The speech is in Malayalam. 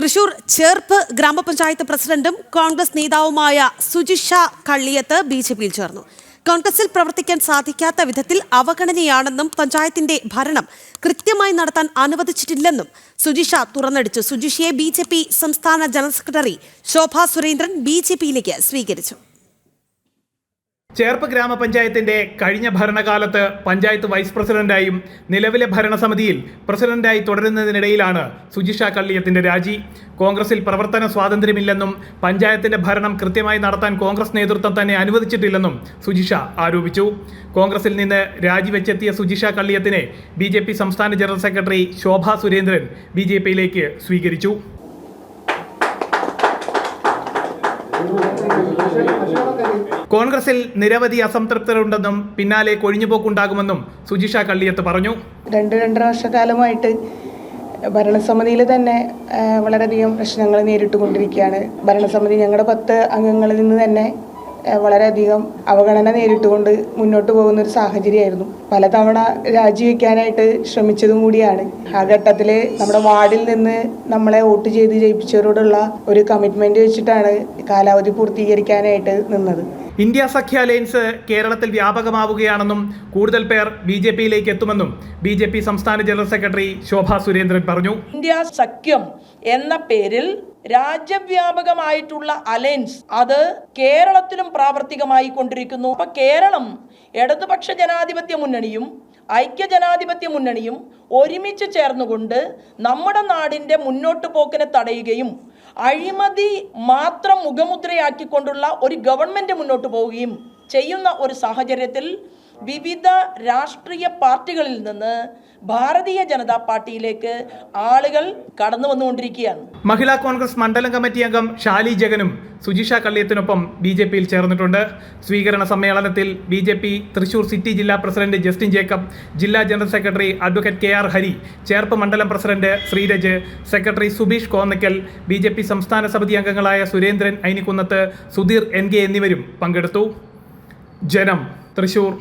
തൃശൂർ ചേർപ്പ് ഗ്രാമപഞ്ചായത്ത് പ്രസിഡന്റും കോൺഗ്രസ് നേതാവുമായ സുജിഷ കള്ളിയത്ത് ബി ജെ പിയിൽ ചേർന്നു. കോൺഗ്രസിൽ പ്രവർത്തിക്കാൻ സാധിക്കാത്ത വിധത്തിൽ അവഗണനയാണെന്നും പഞ്ചായത്തിന്റെ ഭരണം കൃത്യമായി നടത്താൻ അനുവദിച്ചിട്ടില്ലെന്നും സുജിഷ തുറന്നടിച്ചു. സുജിഷയെ ബി സംസ്ഥാന general secretary Shobha Surendran B സ്വീകരിച്ചു. ചേർപ്പ് ഗ്രാമപഞ്ചായത്തിന്റെ കഴിഞ്ഞ ഭരണകാലത്ത് പഞ്ചായത്ത് വൈസ് പ്രസിഡന്റായും നിലവിലെ ഭരണസമിതിയിൽ പ്രസിഡന്റായി തുടരുന്നതിനിടയിലാണ് സുജിഷ കള്ളിയത്തിന്റെ രാജി. കോൺഗ്രസിൽ പ്രവർത്തന സ്വാതന്ത്ര്യമില്ലെന്നും പഞ്ചായത്തിന്റെ ഭരണം കൃത്യമായി നടത്താൻ കോൺഗ്രസ് നേതൃത്വം തന്നെ അനുവദിച്ചിട്ടില്ലെന്നും സുജിഷ ആരോപിച്ചു. കോൺഗ്രസിൽ നിന്ന് രാജിവെച്ചെത്തിയ സുജിഷ കള്ളിയത്തിനെ ബി സംസ്ഥാന general secretary Shobha Surendran B J പിയിലേക്ക് സ്വീകരിച്ചു. കോൺഗ്രസിൽ നിരവധി അസംതൃപ്തരുണ്ടെന്നും പിന്നാലെ കൊഴിഞ്ഞുപോക്കുണ്ടാകുമെന്നും സുജിഷ കള്ളിയത്ത് പറഞ്ഞു. രണ്ട് രണ്ടര വർഷക്കാലമായിട്ട് ഭരണസമിതിയിൽ തന്നെ വളരെയധികം പ്രശ്നങ്ങൾ നേരിട്ടുകൊണ്ടിരിക്കുകയാണ്. ഭരണസമിതി ഞങ്ങളുടെ പത്ത് അംഗങ്ങളിൽ നിന്ന് തന്നെ വളരെയധികം അവഗണന നേരിട്ടുകൊണ്ട് മുന്നോട്ട് പോകുന്ന ഒരു സാഹചര്യമായിരുന്നു. പലതവണ രാജിവെക്കാനായിട്ട് ശ്രമിച്ചതും കൂടിയാണ്. ആ ഘട്ടത്തിൽ നമ്മുടെ വാർഡിൽ നിന്ന് നമ്മളെ വോട്ട് ചെയ്ത് ജയിപ്പിച്ചവരോടുള്ള ഒരു കമ്മിറ്റ്മെന്റ് വെച്ചിട്ടാണ് കാലാവധി പൂർത്തീകരിക്കാനായിട്ട് നിന്നത്. ഇന്ത്യ സഖ്യ അലയൻസ് കേരളത്തിൽ വ്യാപകമാവുകയാണെന്നും കൂടുതൽ പേർ ബി ജെ പിയിലേക്ക് എത്തുമെന്നും ബി ജെ പി സംസ്ഥാന ജനറൽ സെക്രട്ടറി ശോഭാ സുരേന്ദ്രൻ പറഞ്ഞു. ഇന്ത്യ സഖ്യം എന്ന പേരിൽ രാജ്യവ്യാപകമായിട്ടുള്ള അലയൻസ് അത് കേരളത്തിലും പ്രാവർത്തികമായി കൊണ്ടിരിക്കുന്നു. അപ്പൊ കേരളം ഇടതുപക്ഷ ജനാധിപത്യ മുന്നണിയും ഐക്യ ജനാധിപത്യ മുന്നണിയും ഒരുമിച്ച് ചേർന്നുകൊണ്ട് നമ്മുടെ നാടിന്റെ മുന്നോട്ട് പോക്കിനെ തടയുകയും അഴിമതി മാത്രം മുഖമുദ്രയാക്കിക്കൊണ്ടുള്ള ഒരു ഗവൺമെന്റ് മുന്നോട്ട് പോവുകയും ചെയ്യുന്ന ഒരു സാഹചര്യത്തിൽ വിവിധ രാഷ്ട്രീയ പാർട്ടികളിൽ നിന്ന് ഭാരതീയ ജനതാ പാർട്ടിയിലേക്ക് ആളുകൾ കടന്നു വന്നുകൊണ്ടിരിക്കുകയാണ്. മഹിളാ കോൺഗ്രസ് മണ്ഡലം കമ്മിറ്റി അംഗം ഷാലി ജഗനും സുജിഷ കള്ളിയത്തിനൊപ്പം ബി ജെ പിയിൽ ചേർന്നിട്ടുണ്ട്. സ്വീകരണ സമ്മേളനത്തിൽ B J P Thrissur city ജില്ലാ പ്രസിഡന്റ് ജസ്റ്റിൻ ജേക്കബ് ജില്ലാ general secretary advocate K R Hari Cherpu മണ്ഡലം president Sreeraj secretary Subeesh Konnakkal B J P സംസ്ഥാന സമിതി അംഗങ്ങളായ സുരേന്ദ്രൻ ഐനിക്കുന്നത്ത് സുധീർ എൻ കെ എന്നിവരും പങ്കെടുത്തു. ജനം തൃശൂർ.